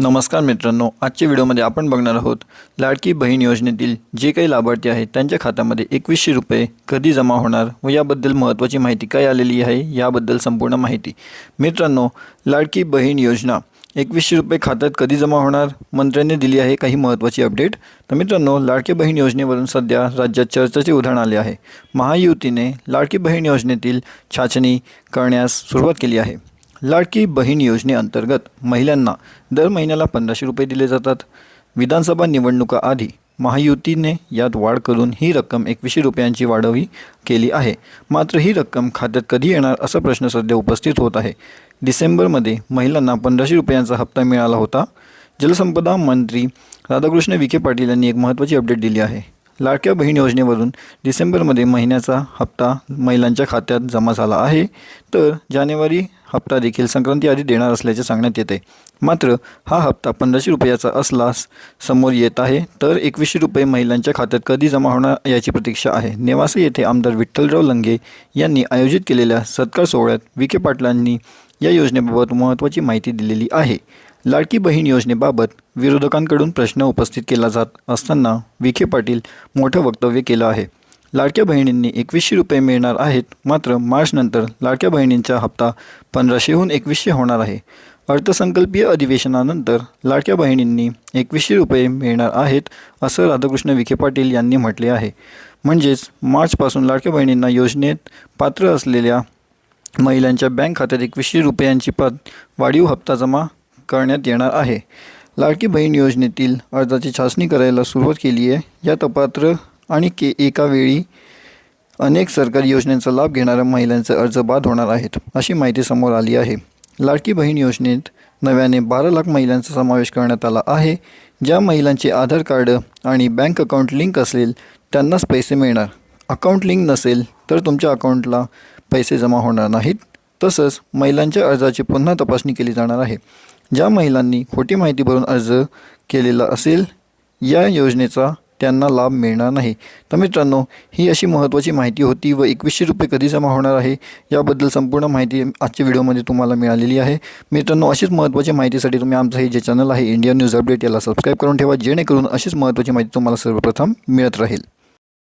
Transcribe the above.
नमस्कार मित्रांनो आजच्या व्हिडिओमध्ये आपण बघणार आहोत लाडकी बहीण योजनेतील जे काही लाभार्थी आहेत त्यांच्या खात्यामध्ये एकवीसशे रुपये कधी जमा होणार व याबद्दल महत्त्वाची माहिती काय आलेली आहे याबद्दल संपूर्ण माहिती. मित्रांनो लाडकी बहीण योजना एकवीसशे रुपये खात्यात कधी जमा होणार? मंत्र्यांनी दिली आहे काही महत्त्वाची अपडेट. तर मित्रांनो लाडकी बहीण योजनेवरून सध्या राज्यात चर्चेचे उदाहरण आले आहे. महायुतीने लाडकी बहीण योजनेतील छाचणी करण्यास सुरुवात केली आहे. लाडकी बहीण योजनेअंतर्गत महिलांना दर महिन्याला पंधराशे रुपये दिले जातात. विधानसभा निवडणुकाआधी महायुतीने यात वाढ करून ही रक्कम एकवीसशे रुपयांची वाढवी केली आहे. मात्र ही रक्कम खात्यात कधी येणार असा प्रश्न सध्या उपस्थित होत आहे. डिसेंबरमध्ये महिलांना पंधराशे रुपयांचा हप्ता मिळाला होता. जलसंपदा मंत्री राधाकृष्ण विखे पाटील यांनी एक महत्त्वाची अपडेट दिली आहे. लाडक्या बहीण योजनेवरून डिसेंबरमध्ये महिन्याचा हप्ता महिलांच्या खात्यात जमा झाला आहे. तर जानेवारी हप्ता देखील संक्रांती आधी देणार असल्याचे सांगण्यात येते. मात्र हा हप्ता पंधराशे रुपयाचा असलास समोर येत आहे. तर एकवीसशे रुपये महिलांच्या खात्यात कधी जमा होणार याची प्रतीक्षा आहे. नेवासे येथे आमदार विठ्ठलराव लंगे यांनी आयोजित केलेल्या सत्कार सोहळ्यात विखे पाटलांनी या योजनेबाबत महत्त्वाची माहिती दिलेली आहे. लाडकी बहीण योजनेबाबत विरोधकांकडून प्रश्न उपस्थित केला जात असताना विखे पाटील मोठं वक्तव्य केलं आहे. लाडक्या बहिणींनी एकवीसशे रुपये मिळणार आहेत मात्र मार्चनंतर लाडक्या बहिणींचा हप्ता पंधराशेहून एकवीसशे होणार आहे. अर्थसंकल्पीय अधिवेशनानंतर लाडक्या बहिणींनी एकवीसशे रुपये मिळणार आहेत असं राधाकृष्ण विखे पाटील यांनी म्हटले आहे. म्हणजेच मार्चपासून लाडक्या बहिणींना योजनेत पात्र असलेल्या महिलांच्या बँक खात्यात एकवीसशे रुपयांची पत वाढीव हप्ता जमा करण्यात येणार आहे. लाडकी बहीण योजनेतील अर्जाची छासणी करायला सुरुवात केली आहे. यात अपात्र आणि के एका वेळी अनेक सरकारी योजनांचा लाभ घेणाऱ्या महिलांचे अर्ज बाद होणार आहेत अशी माहिती समोर आली आहे. लाडकी बहीण योजनेत नव्याने बारा लाख महिलांचा समावेश करण्यात आला आहे. ज्या महिलांचे आधार कार्ड आणि बँक अकाउंट लिंक असेल त्यांनाच पैसे मिळणार. अकाउंट लिंक नसेल तर तुमच्या अकाउंटला पैसे जमा होणार नाहीत. तसंच महिलांच्या अर्जाची पुन्हा तपासणी केली जाणार आहे. ज्या महिलांनी खोटी माहिती भरून अर्ज केलेला असेल या योजनेचा त्यांना लाभ मिळणार नाही. तर मित्रांनो ही अशी महत्त्वाची माहिती होती व एकवीसशे रुपये कधी जमा होणार आहे याबद्दल संपूर्ण माहिती आजच्या व्हिडिओमध्ये तुम्हाला मिळालेली आहे. मित्रांनो अशीच महत्त्वाची माहितीसाठी तुम्ही आमचं हे जे चॅनल आहे इंडिया न्यूज अपडेट याला सबस्क्राईब करून ठेवा जेणेकरून अशीच महत्त्वाची माहिती तुम्हाला सर्वप्रथम मिळत राहील.